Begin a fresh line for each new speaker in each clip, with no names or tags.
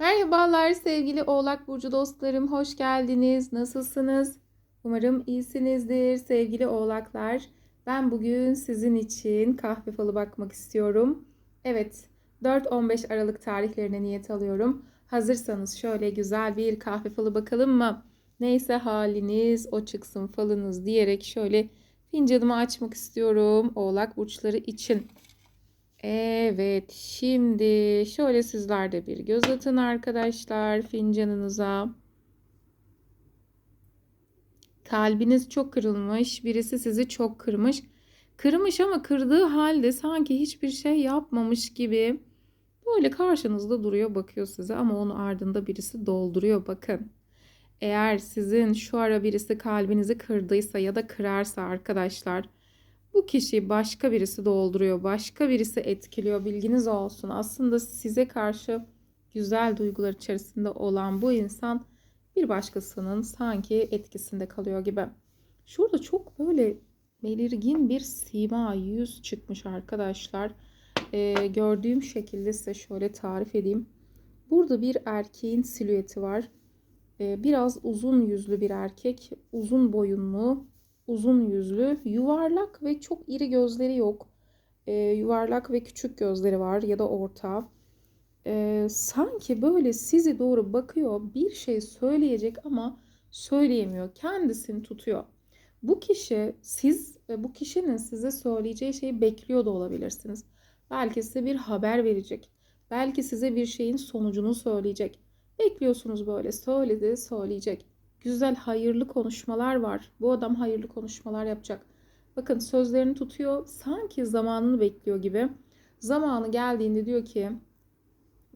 Merhabalar sevgili Oğlak Burcu dostlarım, hoş geldiniz. Nasılsınız? Umarım iyisinizdir sevgili Oğlaklar. Ben bugün sizin için kahve falı bakmak istiyorum. Evet, 4-15 Aralık tarihlerine niyet alıyorum. Hazırsanız şöyle güzel bir kahve falı bakalım mı? Neyse haliniz o çıksın falınız diyerek şöyle fincanımı açmak istiyorum Oğlak burçları için. Evet, şimdi şöyle sizler de bir göz atın arkadaşlar fincanınıza. Kalbiniz çok kırılmış, birisi sizi çok kırmış. Kırmış ama kırdığı halde sanki hiçbir şey yapmamış gibi böyle karşınızda duruyor, bakıyor size ama onu ardında birisi dolduruyor bakın. Eğer sizin şu ara birisi kalbinizi kırdıysa ya da kırarsa arkadaşlar bu kişi başka birisi dolduruyor, başka birisi etkiliyor. Bilginiz olsun. Aslında size karşı güzel duygular içerisinde olan bu insan bir başkasının sanki etkisinde kalıyor gibi. Şurada çok böyle belirgin bir sima yüz çıkmış arkadaşlar. Ee, gördüğüm şekilde size şöyle tarif edeyim. Burada bir erkeğin silüeti var. Ee, biraz uzun yüzlü bir erkek, uzun boyunlu, uzun yüzlü, yuvarlak ve çok iri gözleri yok. E, yuvarlak ve küçük gözleri var ya da orta. E, sanki böyle sizi doğru bakıyor, bir şey söyleyecek ama söyleyemiyor. Kendisini tutuyor. Bu kişi siz bu kişinin size söyleyeceği şeyi bekliyor da olabilirsiniz. Belki size bir haber verecek. Belki size bir şeyin sonucunu söyleyecek. Bekliyorsunuz böyle söyledi, söyleyecek güzel hayırlı konuşmalar var. Bu adam hayırlı konuşmalar yapacak. Bakın sözlerini tutuyor. Sanki zamanını bekliyor gibi. Zamanı geldiğinde diyor ki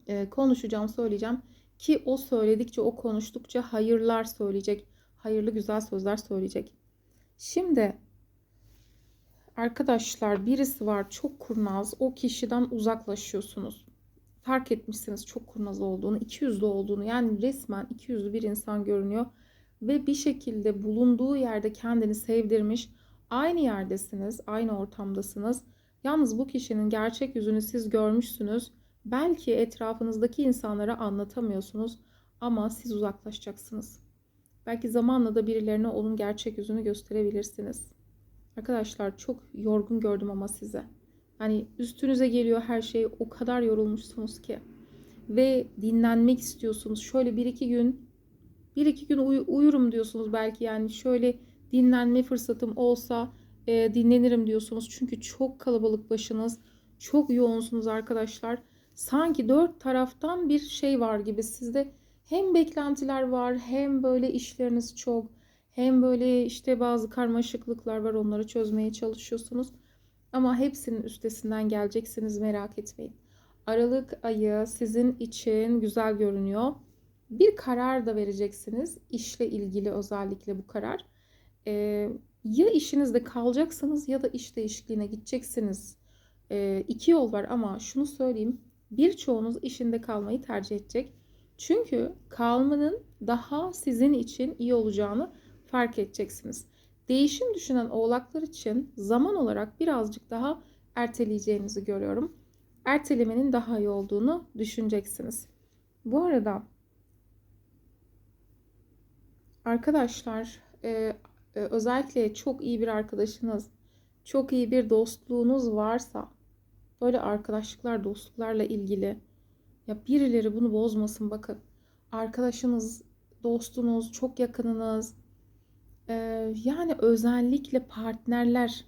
e, konuşacağım, söyleyeceğim ki o söyledikçe, o konuştukça hayırlar söyleyecek. Hayırlı güzel sözler söyleyecek. Şimdi arkadaşlar birisi var çok kurnaz. O kişiden uzaklaşıyorsunuz. Fark etmişsiniz çok kurnaz olduğunu, iki yüzlü olduğunu. Yani resmen iki yüzlü bir insan görünüyor ve bir şekilde bulunduğu yerde kendini sevdirmiş. Aynı yerdesiniz, aynı ortamdasınız. Yalnız bu kişinin gerçek yüzünü siz görmüşsünüz. Belki etrafınızdaki insanlara anlatamıyorsunuz ama siz uzaklaşacaksınız. Belki zamanla da birilerine onun gerçek yüzünü gösterebilirsiniz. Arkadaşlar çok yorgun gördüm ama size. Hani üstünüze geliyor her şey o kadar yorulmuşsunuz ki. Ve dinlenmek istiyorsunuz. Şöyle bir iki gün bir iki gün uy- uyurum diyorsunuz belki yani şöyle dinlenme fırsatım olsa e, dinlenirim diyorsunuz. Çünkü çok kalabalık başınız, çok yoğunsunuz arkadaşlar. Sanki dört taraftan bir şey var gibi sizde hem beklentiler var hem böyle işleriniz çok hem böyle işte bazı karmaşıklıklar var onları çözmeye çalışıyorsunuz. Ama hepsinin üstesinden geleceksiniz merak etmeyin. Aralık ayı sizin için güzel görünüyor bir karar da vereceksiniz. İşle ilgili özellikle bu karar. Ee, ya işinizde kalacaksınız ya da iş değişikliğine gideceksiniz. Ee, iki yol var ama şunu söyleyeyim. Birçoğunuz işinde kalmayı tercih edecek. Çünkü kalmanın daha sizin için iyi olacağını fark edeceksiniz. Değişim düşünen oğlaklar için zaman olarak birazcık daha erteleyeceğinizi görüyorum. Ertelemenin daha iyi olduğunu düşüneceksiniz. Bu arada Arkadaşlar e, e, özellikle çok iyi bir arkadaşınız, çok iyi bir dostluğunuz varsa böyle arkadaşlıklar, dostluklarla ilgili ya birileri bunu bozmasın bakın. Arkadaşınız, dostunuz, çok yakınınız e, yani özellikle partnerler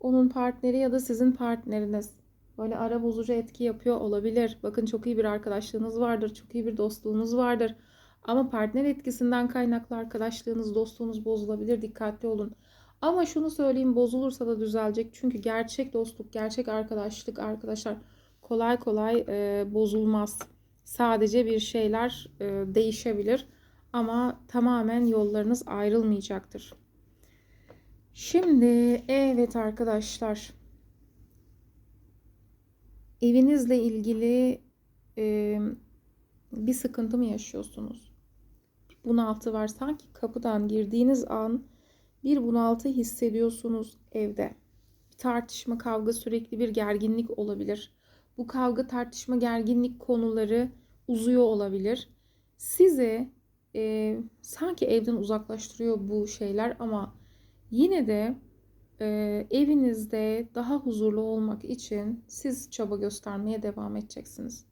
onun partneri ya da sizin partneriniz böyle ara bozucu etki yapıyor olabilir. Bakın çok iyi bir arkadaşlığınız vardır, çok iyi bir dostluğunuz vardır. Ama partner etkisinden kaynaklı arkadaşlığınız, dostluğunuz bozulabilir. Dikkatli olun. Ama şunu söyleyeyim bozulursa da düzelecek. Çünkü gerçek dostluk, gerçek arkadaşlık arkadaşlar kolay kolay e, bozulmaz. Sadece bir şeyler e, değişebilir. Ama tamamen yollarınız ayrılmayacaktır. Şimdi evet arkadaşlar. Evinizle ilgili e, bir sıkıntı mı yaşıyorsunuz? bunaltı var. Sanki kapıdan girdiğiniz an bir bunaltı hissediyorsunuz evde. Bir tartışma, kavga, sürekli bir gerginlik olabilir. Bu kavga, tartışma, gerginlik konuları uzuyor olabilir. Sizi e, sanki evden uzaklaştırıyor bu şeyler ama yine de e, evinizde daha huzurlu olmak için siz çaba göstermeye devam edeceksiniz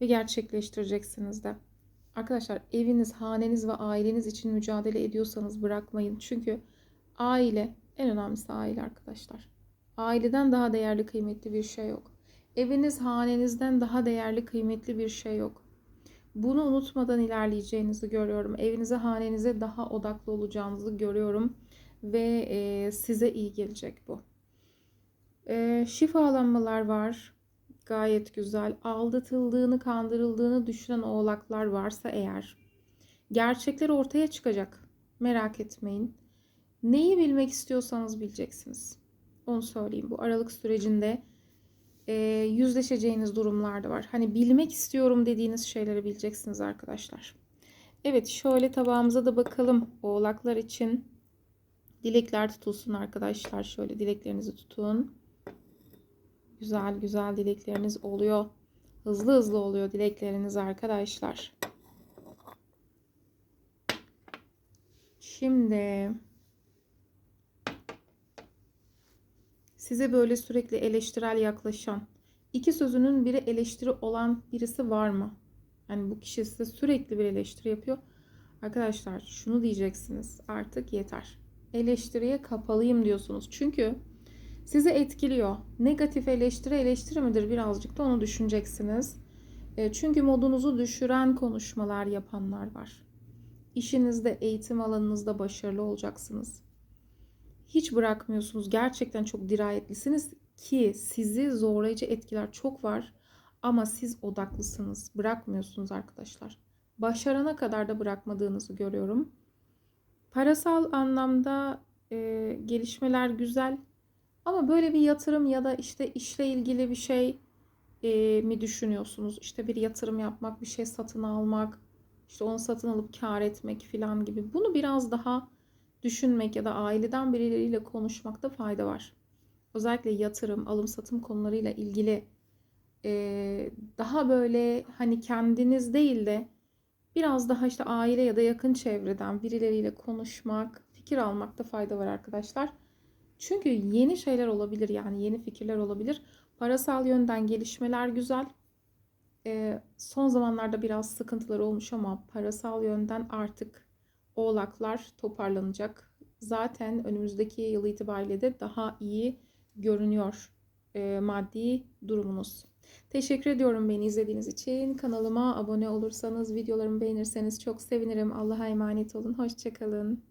ve gerçekleştireceksiniz de. Arkadaşlar eviniz, haneniz ve aileniz için mücadele ediyorsanız bırakmayın. Çünkü aile en önemlisi aile arkadaşlar. Aileden daha değerli kıymetli bir şey yok. Eviniz hanenizden daha değerli kıymetli bir şey yok. Bunu unutmadan ilerleyeceğinizi görüyorum. Evinize hanenize daha odaklı olacağınızı görüyorum. Ve e, size iyi gelecek bu. E, şifalanmalar var. Gayet güzel. Aldatıldığını, kandırıldığını düşünen oğlaklar varsa eğer gerçekler ortaya çıkacak. Merak etmeyin. Neyi bilmek istiyorsanız bileceksiniz. Onu söyleyeyim. Bu aralık sürecinde e, yüzleşeceğiniz durumlar da var. Hani bilmek istiyorum dediğiniz şeyleri bileceksiniz arkadaşlar. Evet şöyle tabağımıza da bakalım. Oğlaklar için dilekler tutulsun arkadaşlar. Şöyle dileklerinizi tutun. Güzel güzel dilekleriniz oluyor. Hızlı hızlı oluyor dilekleriniz arkadaşlar. Şimdi size böyle sürekli eleştirel yaklaşan, iki sözünün biri eleştiri olan birisi var mı? Yani bu kişi size sürekli bir eleştiri yapıyor. Arkadaşlar şunu diyeceksiniz. Artık yeter. Eleştiriye kapalıyım diyorsunuz. Çünkü sizi etkiliyor. Negatif eleştiri eleştiri midir birazcık da onu düşüneceksiniz. E, çünkü modunuzu düşüren konuşmalar yapanlar var. İşinizde, eğitim alanınızda başarılı olacaksınız. Hiç bırakmıyorsunuz. Gerçekten çok dirayetlisiniz ki sizi zorlayıcı etkiler çok var. Ama siz odaklısınız. Bırakmıyorsunuz arkadaşlar. Başarana kadar da bırakmadığınızı görüyorum. Parasal anlamda e, gelişmeler güzel ama böyle bir yatırım ya da işte işle ilgili bir şey e, mi düşünüyorsunuz? İşte bir yatırım yapmak, bir şey satın almak, işte onu satın alıp kar etmek falan gibi. Bunu biraz daha düşünmek ya da aileden birileriyle konuşmakta fayda var. Özellikle yatırım, alım satım konularıyla ilgili e, daha böyle hani kendiniz değil de biraz daha işte aile ya da yakın çevreden birileriyle konuşmak, fikir almakta fayda var arkadaşlar. Çünkü yeni şeyler olabilir yani yeni fikirler olabilir. Parasal yönden gelişmeler güzel. Ee, son zamanlarda biraz sıkıntılar olmuş ama parasal yönden artık oğlaklar toparlanacak. Zaten önümüzdeki yıl itibariyle de daha iyi görünüyor e, maddi durumunuz. Teşekkür ediyorum beni izlediğiniz için. Kanalıma abone olursanız, videolarımı beğenirseniz çok sevinirim. Allah'a emanet olun. Hoşçakalın.